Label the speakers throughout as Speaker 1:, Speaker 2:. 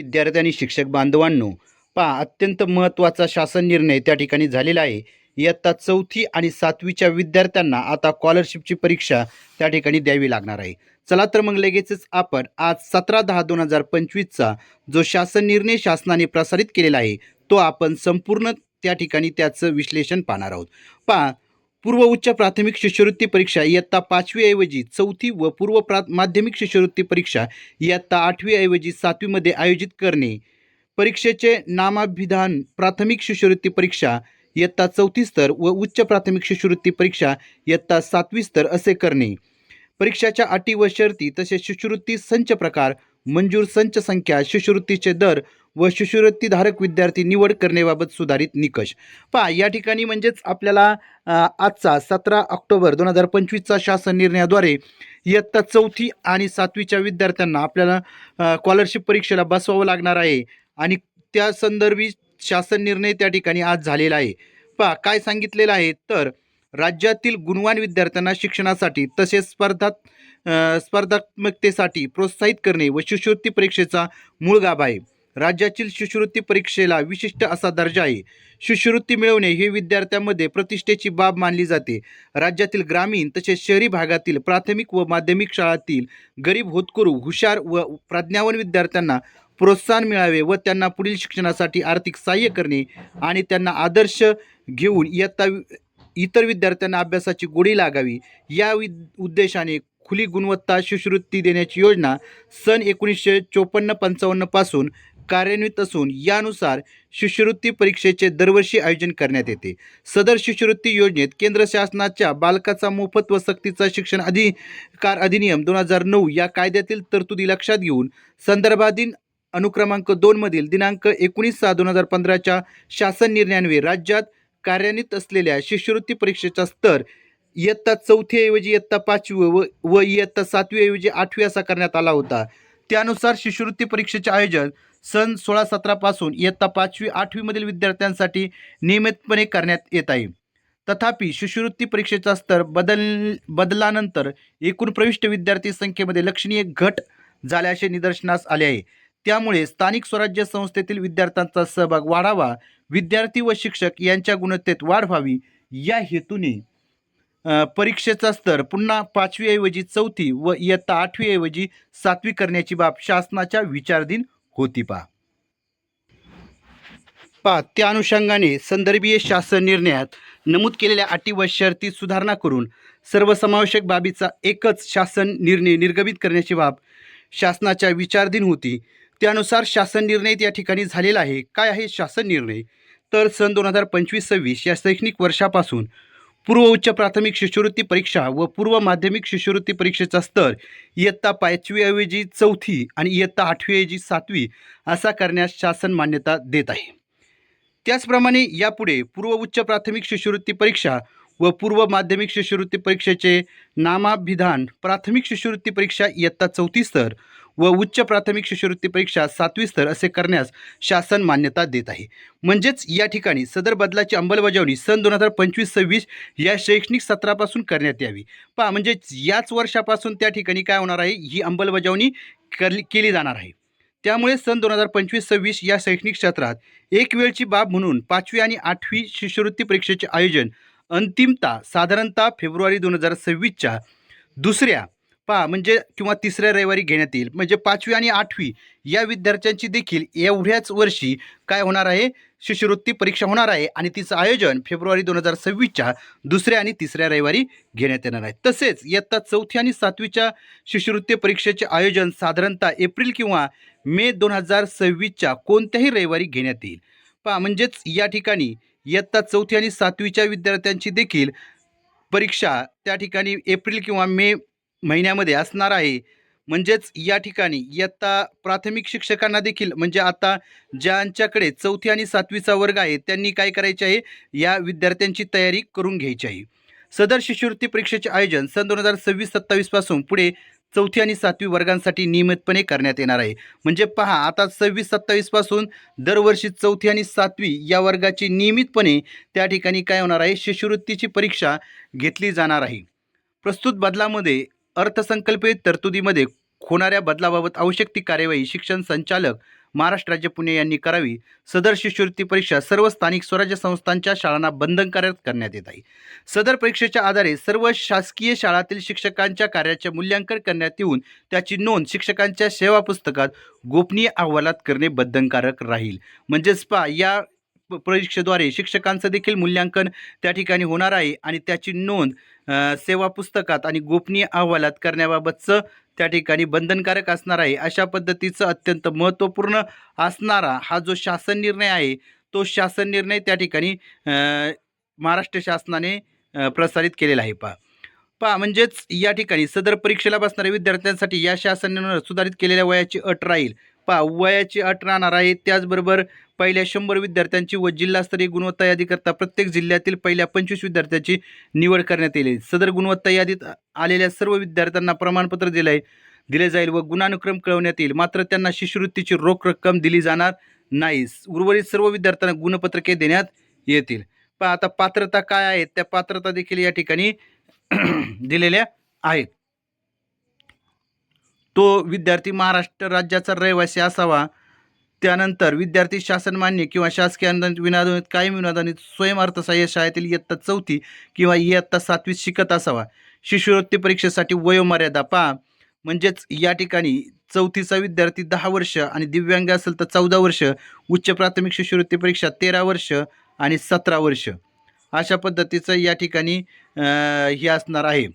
Speaker 1: विद्यार्थी आणि शिक्षक बांधवांनो पहा अत्यंत महत्त्वाचा शासन निर्णय त्या ठिकाणी झालेला आहे. इयत्ता चौथी आणि सातवीच्या विद्यार्थ्यांना आता स्कॉलरशिपची परीक्षा त्या ठिकाणी द्यावी लागणार आहे. चला तर मग लगेचच आपण आज सतरा दहा दोन हजार पंचवीसचा जो शासन निर्णय शासनाने प्रसारित केलेला आहे तो आपण संपूर्ण त्या ठिकाणी त्याचं विश्लेषण पाहणार आहोत. पहा पूर्व उच्च प्राथमिक शिष्यवृत्ती परीक्षा इयत्ता पाचवीऐवजी चौथी व पूर्व प्रा माध्यमिक शिष्यवृत्ती परीक्षा इयत्ता आठवीऐवजी सातवीमध्ये आयोजित करणे. परीक्षेचे नामाभिधान प्राथमिक शिष्यवृत्ती परीक्षा इयत्ता चौथी स्तर व उच्च प्राथमिक शिष्यवृत्ती परीक्षा इयत्ता सातवी स्तर असे करणे. परीक्षाच्या अटी व शर्ती तसेच शिष्यवृत्ती संच प्रकार मंजूर संच संख्या शिष्यवृत्तीचे दर व शिष्यवृत्तीधारक विद्यार्थी निवड करण्याबाबत सुधारित निकष. पहा या ठिकाणी म्हणजेच आपल्याला आजचा सतरा ऑक्टोबर दोन हजार पंचवीसचा शासन निर्णयाद्वारे इयत्ता चौथी आणि सातवीच्या विद्यार्थ्यांना आपल्याला स्कॉलरशिप परीक्षेला बसवावं लागणार आहे. आणि त्या संदर्भी शासन निर्णय त्या ठिकाणी आज झालेला आहे. पहा काय सांगितलेलं आहे? तर राज्यातील गुणवान विद्यार्थ्यांना शिक्षणासाठी तसेच स्पर्धात स्पर्धात्मकतेसाठी प्रोत्साहित करणे व शिष्यवृत्ती परीक्षेचा मूळ गाभा आहे. राज्यातील शिष्यवृत्ती परीक्षेला विशिष्ट असा दर्जा आहे. शिष्यवृत्ती मिळवणे हे विद्यार्थ्यांमध्ये प्रतिष्ठेची बाब मानली जाते. राज्यातील ग्रामीण तसेच शहरी भागातील प्राथमिक व माध्यमिक शाळातील गरीब होतकरू हुशार व प्रज्ञावन विद्यार्थ्यांना प्रोत्साहन मिळावे व त्यांना पुढील शिक्षणासाठी आर्थिक सहाय्य करणे आणि त्यांना आदर्श घेऊन इयत्ता इतर विद्यार्थ्यांना अभ्यासाची गोडी लागावी. या वि उद्देशाने खुली गुणवत्ता शिष्यवृत्ती देण्याची योजना सन एकोणीसशे चोपन्न पंचावन्नपासून कार्यान्वित असून यानुसार शिष्यवृत्ती परीक्षेचे दरवर्षी आयोजन करण्यात येते. सदर शिष्यवृत्ती योजनेत केंद्र शासनाच्या बालकाचा मोफत व सक्तीचा शिक्षण अधिकार अधिनियम दोन हजार नऊ या कायद्यातील तरतुदी लक्षात घेऊन संदर्भाधीन अनुक्रमांक दोनमधील दिनांक एकोणीस सहा दोन हजार पंधराच्या शासन निर्णयान्वये राज्यात कार्यान्वित असलेल्या शिष्यवृत्ती परीक्षेचा स्तर इयत्ता चौथीऐवजी इयत्ता पाचवी व व इयत्ता सातवीऐवजी आठवी असा करण्यात आला होता. त्यानुसार शिष्यवृत्ती परीक्षेचे आयोजन सन सोळा सतरापासून इयत्ता पाचवी आठवीमधील विद्यार्थ्यांसाठी नियमितपणे करण्यात येत आहे. तथापि शिष्यवृत्ती परीक्षेचा स्तर बदल बदलानंतर एकूण प्रविष्ट विद्यार्थी संख्येमध्ये लक्षणीय घट झाल्याचे निदर्शनास आले आहे. त्यामुळे स्थानिक स्वराज्य संस्थेतील विद्यार्थ्यांचा सहभाग वाढावा विद्यार्थी व शिक्षक यांच्या गुणवत्तेत वाढ व्हावी या हेतूने परीक्षेचा स्तर पुन्हा पाचवीऐवजी चौथी व इयत्ता आठवीऐवजी सातवी करण्याची बाब शासनाच्या विचारधीन होती पा पा त्या अनुषंगाने संदर्भीय शासन निर्णयात नमूद केलेल्या अटी व शर्तीत सुधारणा करून सर्वसमावेशक बाबीचा एकच शासन निर्णय निर्गमित करण्याची बाब शासनाच्या विचारधीन होती. त्यानुसार शासन निर्णय या ठिकाणी झालेला आहे. काय आहे शासन निर्णय? तर सन दोन हजार पंचवीस सव्वीस या शैक्षणिक वर्षापासून पूर्व उच्च प्राथमिक शिष्यवृत्ती परीक्षा व पूर्व माध्यमिक शिष्यवृत्ती परीक्षेचा स्तर इयत्ता पाचवीऐवजी चौथी आणि इयत्ता आठवीऐवजी सातवी असा करण्यास शासन मान्यता देत आहे. त्याचप्रमाणे यापुढे पूर्व उच्च प्राथमिक शिष्यवृत्ती परीक्षा व पूर्व माध्यमिक शिष्यवृत्ती परीक्षेचे नामाभिधान प्राथमिक शिष्यवृत्ती परीक्षा इयत्ता चौथी स्तर व उच्च प्राथमिक शिष्यवृत्ती परीक्षा सातवी स्तर असे करण्यास शासन मान्यता देत आहे. म्हणजेच या ठिकाणी सदर बदलाची अंमलबजावणी सन दोन हजार पंचवीस सव्वीस या शैक्षणिक सत्रापासून करण्यात यावी. पहा म्हणजेच याच वर्षापासून त्या ठिकाणी काय होणार आहे? ही अंमलबजावणी करली केली जाणार आहे. त्यामुळे सन दोन हजार पंचवीस सव्वीस या शैक्षणिक क्षेत्रात एक वेळची बाब म्हणून पाचवी आणि आठवी शिष्यवृत्ती परीक्षेचे आयोजन अंतिमता साधारणतः फेब्रुवारी दोन हजार सव्वीसच्या दुसऱ्या पहा म्हणजे किंवा तिसऱ्या रविवारी घेण्यात येईल. म्हणजे पाचवी आणि आठवी या विद्यार्थ्यांची देखील एवढ्याच वर्षी काय होणार आहे? शिष्यवृत्ती परीक्षा होणार आहे आणि तिचं आयोजन फेब्रुवारी दोन हजार सव्वीसच्या दुसऱ्या आणि तिसऱ्या रविवारी घेण्यात येणार आहे. तसेच इयत्ता चौथी आणि सातवीच्या शिष्यवृत्ती परीक्षेचे आयोजन साधारणतः एप्रिल किंवा मे दोन हजार सव्वीसच्या कोणत्याही रविवारी घेण्यात येईल. पहा म्हणजेच या ठिकाणी इयत्ता चौथी आणि सातवीच्या विद्यार्थ्यांची देखील परीक्षा त्या ठिकाणी एप्रिल किंवा मे महिन्यामध्ये असणार आहे. म्हणजेच या ठिकाणी इयत्ता प्राथमिक शिक्षकांना देखील म्हणजे आता ज्यांच्याकडे चौथी आणि सातवीचा वर्ग आहे त्यांनी काय करायचे आहे? या विद्यार्थ्यांची तयारी करून घ्यायची आहे. सदर शिष्यवृत्ती परीक्षेचे आयोजन सन दोन हजार सव्वीस सत्तावीसपासून पुढे चौथी आणि सातवी वर्गांसाठी नियमितपणे करण्यात येणार आहे. म्हणजे पहा आता सव्वीस सत्तावीसपासून दरवर्षी चौथी आणि सातवी या वर्गाची नियमितपणे त्या ठिकाणी काय होणार आहे? शिष्यवृत्तीची परीक्षा घेतली जाणार आहे. प्रस्तुत बदलामध्ये अर्थसंकल्पित तरतुदीमध्ये होणाऱ्या बदलाबाबत आवश्यक ती कार्यवाही शिक्षण संचालक महाराष्ट्र राज्य पुणे यांनी करावी. सदर शिष्यवृत्ती परीक्षा सर्व स्थानिक स्वराज्य संस्थांच्या शाळांना बंधनकारक करण्यात येत आहे. सदर परीक्षेच्या आधारे सर्व शासकीय शाळातील शिक्षकांच्या कार्याचे मूल्यांकन करण्यात येऊन त्याची नोंद शिक्षकांच्या सेवा पुस्तकात गोपनीय अहवालात करणे बंधनकारक राहील. म्हणजेच पा या प- परीक्षेद्वारे शिक्षकांचं देखील मूल्यांकन त्या ठिकाणी होणार आहे आणि त्याची नोंद सेवा पुस्तकात आणि गोपनीय अहवालात करण्याबाबतचं त्या ठिकाणी बंधनकारक असणार आहे. अशा पद्धतीचं अत्यंत महत्त्वपूर्ण असणारा हा जो शासन निर्णय आहे तो शासन निर्णय त्या ठिकाणी महाराष्ट्र शासनाने प्रसारित केलेला आहे. पा पहा म्हणजेच या ठिकाणी सदर परीक्षेला बसणाऱ्या विद्यार्थ्यांसाठी या शासनानं सुधारित केलेल्या वयाची अट राहील. पहा वयाची अट राहणार आहे. त्याचबरोबर पहिल्या शंभर विद्यार्थ्यांची व जिल्हास्तरीय गुणवत्ता यादीकरता प्रत्येक जिल्ह्यातील पहिल्या पंचवीस विद्यार्थ्यांची निवड करण्यात येईल. सदर गुणवत्ता यादीत आलेल्या सर्व विद्यार्थ्यांना प्रमाणपत्र दिले दिले जाईल व गुणानुक्रम कळवण्यात येईल. मात्र त्यांना शिष्यवृत्तीची रोख रक्कम दिली जाणार नाही. उर्वरित सर्व विद्यार्थ्यांना गुणपत्रके देण्यात येतील. पण आता पात्रता काय आहेत त्या पात्रता देखील या ठिकाणी दिलेल्या आहेत. तो विद्यार्थी महाराष्ट्र राज्याचा रहिवासी असावा. त्यानंतर विद्यार्थी शासनमान्य किंवा शासकीय अनुदानित विनादानित कायम विनादानित स्वयंअर्थसहाय्य शाळेतील इयत्ता चौथी किंवा इयत्ता सातवीत शिकत असावा. शिष्यवृत्ती परीक्षेसाठी वयोमर्यादा पहा. म्हणजेच या ठिकाणी चौथीचा विद्यार्थी दहा वर्ष आणि दिव्यांग असेल तर चौदा वर्ष उच्च प्राथमिक शिष्यवृत्ती परीक्षा तेरा वर्ष आणि सतरा वर्ष. अशा पद्धतीचं या ठिकाणी हे असणार आहे.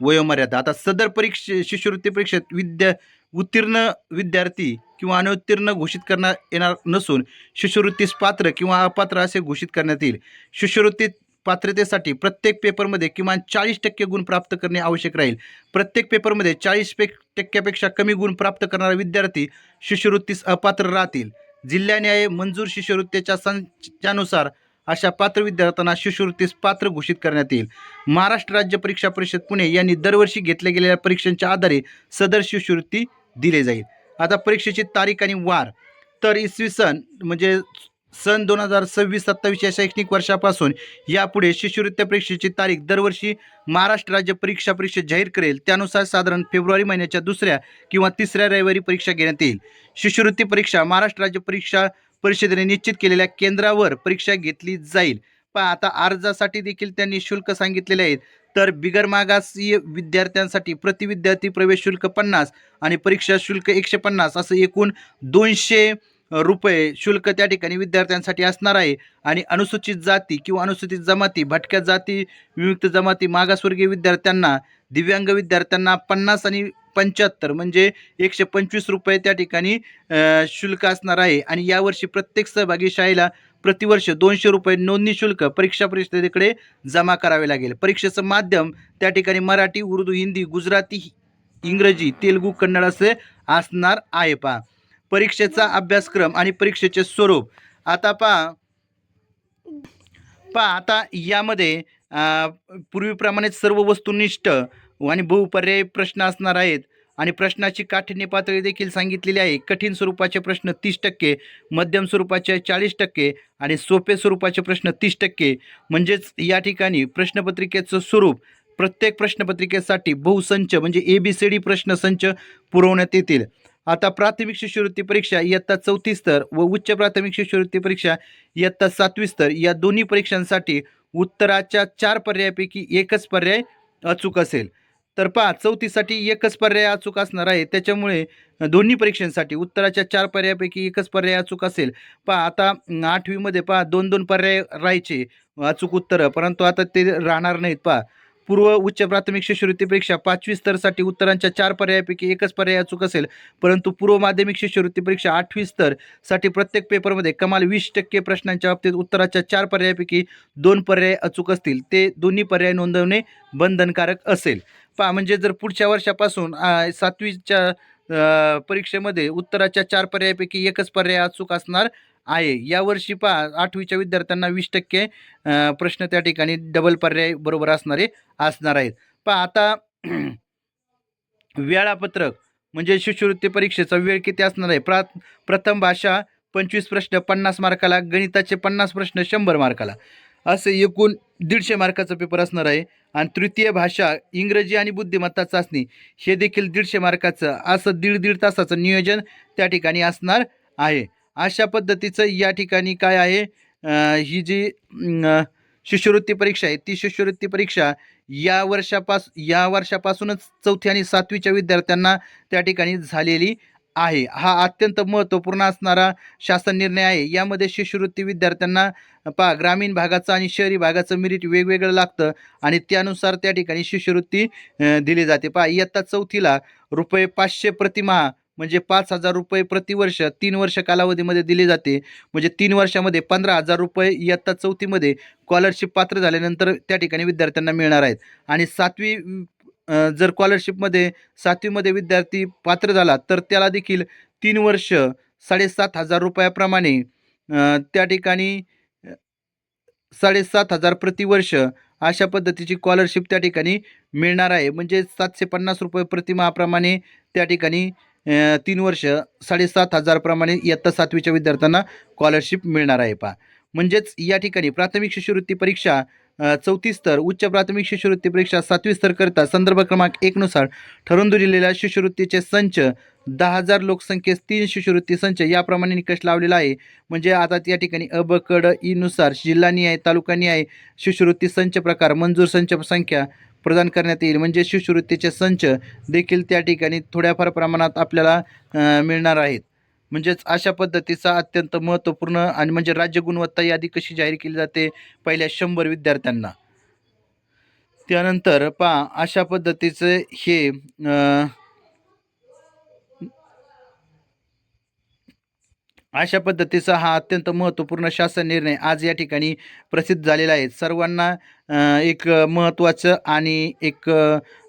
Speaker 1: वयोमर्यादा. आता सदर परीक्षे शिष्यवृत्ती परीक्षेत विद्या उत्तीर्ण विद्यार्थी किंवा अनुत्तीर्ण घोषित करण्यात येणार नसून शिष्यवृत्तीस पात्र किंवा अपात्र असे घोषित करण्यात येईल. शिष्यवृत्ती पात्रतेसाठी प्रत्येक पेपरमध्ये किमान चाळीस टक्के गुण प्राप्त करणे आवश्यक राहील. प्रत्येक पेपरमध्ये चाळीस पे टक्क्यापेक्षा कमी गुण प्राप्त करणारा विद्यार्थी शिष्यवृत्तीस अपात्र राहतील. जिल्हा न्याय मंजूर शिष्यवृत्तीच्या संचानुसार अशा पात्र विद्यार्थ्यांना शिष्यवृत्तीस पात्र घोषित करण्यात येईल. महाराष्ट्र राज्य परीक्षा परिषद पुणे यांनी दरवर्षी घेतल्या गेलेल्या परीक्षांच्या आधारे सदर शिष्यवृत्ती दिले जाईल. आता परीक्षेची तारीख आणि वार. तर इसवी सन म्हणजे सन दोन हजार सव्वीस सत्तावीस या शैक्षणिक वर्षापासून यापुढे शिष्यवृत्ती परीक्षेची तारीख दरवर्षी महाराष्ट्र राज्य परीक्षा परिषद जाहीर करेल. त्यानुसार साधारण फेब्रुवारी महिन्याच्या दुसऱ्या किंवा तिसऱ्या रविवारी परीक्षा घेण्यात येईल. शिष्यवृत्ती परीक्षा महाराष्ट्र राज्य परीक्षा परिषदेने निश्चित केलेल्या केंद्रावर परीक्षा घेतली जाईल. पण आता अर्जासाठी देखील त्यांनी शुल्क सांगितलेले आहेत. तर बिगर मागासीय विद्यार्थ्यांसाठी प्रति विद्यार्थी प्रवेश शुल्क पन्नास आणि परीक्षा शुल्क एकशे पन्नास असं एकूण दोनशे रुपये शुल्क त्या ठिकाणी विद्यार्थ्यांसाठी असणार आहे. आणि अनुसूचित जाती किंवा अनुसूचित जमाती भटक्या जाती विमुक्त जमाती मागासवर्गीय विद्यार्थ्यांना दिव्यांग विद्यार्थ्यांना पन्नास आणि पंच्याहत्तर म्हणजे एकशे पंचवीस रुपये त्या ठिकाणी शुल्क असणार आहे. आणि यावर्षी प्रत्येक सहभागी शाळेला प्रतिवर्ष दोनशे रुपये नोंदणी शुल्क परीक्षा परिषदेकडे जमा करावे लागेल. परीक्षेचं माध्यम त्या ठिकाणी मराठी उर्दू हिंदी गुजराती इंग्रजी तेलुगू कन्नड असे असणार आहे पहा. परीक्षेचा अभ्यासक्रम आणि परीक्षेचे स्वरूप. आता पहा. पहा आता यामध्ये पूर्वीप्रमाणेच सर्व वस्तुनिष्ठ आणि बहुपर्यायी प्रश्न असणार आहेत. आणि प्रश्नाची काठिण्य पातळी देखील सांगितलेली आहे. कठीण स्वरूपाचे प्रश्न तीस टक्के मध्यम स्वरूपाचे चाळीस टक्के आणि सोपे स्वरूपाचे प्रश्न तीस टक्के. म्हणजेच या ठिकाणी प्रश्नपत्रिकेचं स्वरूप प्रत्येक प्रश्नपत्रिकेसाठी बहुसंच म्हणजे ए बी सी डी प्रश्नसंच पुरवण्यात येतील. आता प्राथमिक शिष्यवृत्ती परीक्षा इयत्ता चौथी स्तर व उच्च प्राथमिक शिष्यवृत्ती परीक्षा इयत्ता सातवी स्तर या दोन्ही परीक्षांसाठी उत्तराच्या चार पर्यायापैकी एकच पर्याय अचूक असेल. तर पहा चौथीसाठी एकच पर्याय अचूक असणार आहे. त्याच्यामुळे दोन्ही परीक्षांसाठी उत्तराच्या चार पर्यायापैकी एकच पर्याय अचूक असेल. पहा आता आठवीमध्ये पहा दोन दोन पर्याय राहायचे अचूक उत्तरं परंतु आता ते राहणार नाहीत. पहा पूर्व उच्च प्राथमिक शिष्यवृत्ती परीक्षा पाचवी स्तरसाठी उत्तरांच्या चार पर्यायापैकी एकच पर्याय अचूक असेल परंतु पूर्व माध्यमिक शिष्यवृत्ती परीक्षा आठवी स्तरसाठी प्रत्येक पेपरमध्ये कमाल वीस टक्के प्रश्नांच्या बाबतीत उत्तराच्या चार पर्यायापैकी दोन पर्याय अचूक असतील. ते दोन्ही पर्याय नोंदवणे बंधनकारक असेल. पहा म्हणजे जर पुढच्या वर्षापासून सातवीच्या परीक्षेमध्ये उत्तराच्या चार पर्यायापैकी एकच पर्याय अचूक असणार आहे. यावर्षी पहा आठवीच्या विद्यार्थ्यांना वीस टक्के प्रश्न त्या ठिकाणी डबल पर्याय बरोबर असणारे असणार आहेत. पहा आता वेळापत्रक म्हणजे शिष्यवृत्ती परीक्षेचा वेळ किती असणार आहे? प्रा प्रथम भाषा पंचवीस प्रश्न पन्नास मार्काला गणिताचे पन्नास प्रश्न शंभर मार्काला. असे एकूण दीडशे मार्काचा पेपर असणार आहे. आणि तृतीय भाषा इंग्रजी आणि बुद्धिमत्ता चाचणी हे देखील दीडशे मार्काचं असं दीड दीड तासाचं नियोजन त्या ठिकाणी असणार आहे. अशा पद्धतीचं या ठिकाणी काय आहे? ही जी शिष्यवृत्ती परीक्षा आहे ती शिष्यवृत्ती परीक्षा या वर्षापास या वर्षापासूनच चौथी आणि सातवीच्या विद्यार्थ्यांना त्या ठिकाणी झालेली आहे. हा अत्यंत महत्त्वपूर्ण असणारा शासन निर्णय आहे. यामध्ये शिष्यवृत्ती विद्यार्थ्यांना पा ग्रामीण भागाचं आणि शहरी भागाचं मिरिट वेगवेगळं लागतं आणि त्यानुसार त्या ठिकाणी शिष्यवृत्ती दिली जाते. पा इयत्ता चौथीला रुपये पाचशे प्रतिमाह म्हणजे पाच हजार रुपये प्रतिवर्ष तीन वर्ष कालावधीमध्ये दिले जाते. म्हणजे तीन वर्षामध्ये पंधरा हजार रुपये इयत्ता चौथीमध्ये स्कॉलरशिप पात्र झाल्यानंतर त्या ठिकाणी विद्यार्थ्यांना मिळणार आहेत. आणि सातवी जर स्कॉलरशिपमध्ये सातवीमध्ये विद्यार्थी पात्र झाला तर त्याला देखील तीन वर्ष साडेसात हजार रुपयाप्रमाणे त्या ठिकाणी साडेसात हजार प्रतिवर्ष अशा पद्धतीची स्कॉलरशिप त्या ठिकाणी मिळणार आहे. म्हणजे सातशे पन्नास रुपये प्रतिमाहाप्रमाणे त्या ठिकाणी तीन वर्ष साडेसात हजारप्रमाणे इयत्ता सातवीच्या विद्यार्थ्यांना स्कॉलरशिप मिळणार आहे पहा. म्हणजेच या ठिकाणी प्राथमिक शिष्यवृत्ती परीक्षा चौथी स्तर उच्च प्राथमिक शिष्यवृत्ती परीक्षा सातवी स्तरकरिता संदर्भ क्रमांक एकनुसार ठरवून दिलेल्या शिष्यवृत्तीचे संच दहा हजार लोकसंख्येस तीन शिष्यवृत्ती संच याप्रमाणे निकष लावलेला आहे. म्हणजे आता या ठिकाणी अ ब क ईनुसार जिल्हानिहाय तालुकानिहाय शिष्यवृत्ती संच प्रकार मंजूर संच संख्या प्रदान करण्यात येईल. म्हणजे शिष्यवृत्तीचे संच देखील त्या ठिकाणी थोड्याफार प्रमाणात आपल्याला मिळणार आहेत. म्हणजेच अशा पद्धतीचा अत्यंत महत्त्वपूर्ण आणि म्हणजे राज्य गुणवत्ता यादी कशी जाहीर केली जाते? पहिल्या शंभर विद्यार्थ्यांना. त्यानंतर पहा अशा पद्धतीचे हे अशा पद्धतीचा हा अत्यंत महत्त्वपूर्ण शासन निर्णय आज या ठिकाणी प्रसिद्ध झालेला आहे. सर्वांना एक महत्त्वाचं आणि एक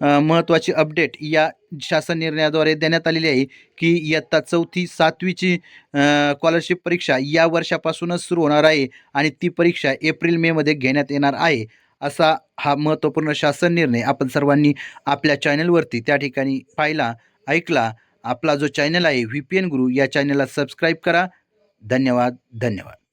Speaker 1: महत्त्वाची अपडेट या शासन निर्णयाद्वारे देण्यात आलेली आहे की इयत्ता चौथी सातवीची स्कॉलरशिप परीक्षा या वर्षापासूनच सुरू होणार आहे आणि ती परीक्षा एप्रिल मेमध्ये घेण्यात येणार आहे. असा हा महत्त्वपूर्ण शासन निर्णय आपण सर्वांनी आपल्या चॅनलवरती त्या ठिकाणी पाहिला ऐकला आपला जो चॅनल आहे व्ही पी एन गुरु या चॅनलला सबस्क्राईब करा. धन्यवाद धन्यवाद.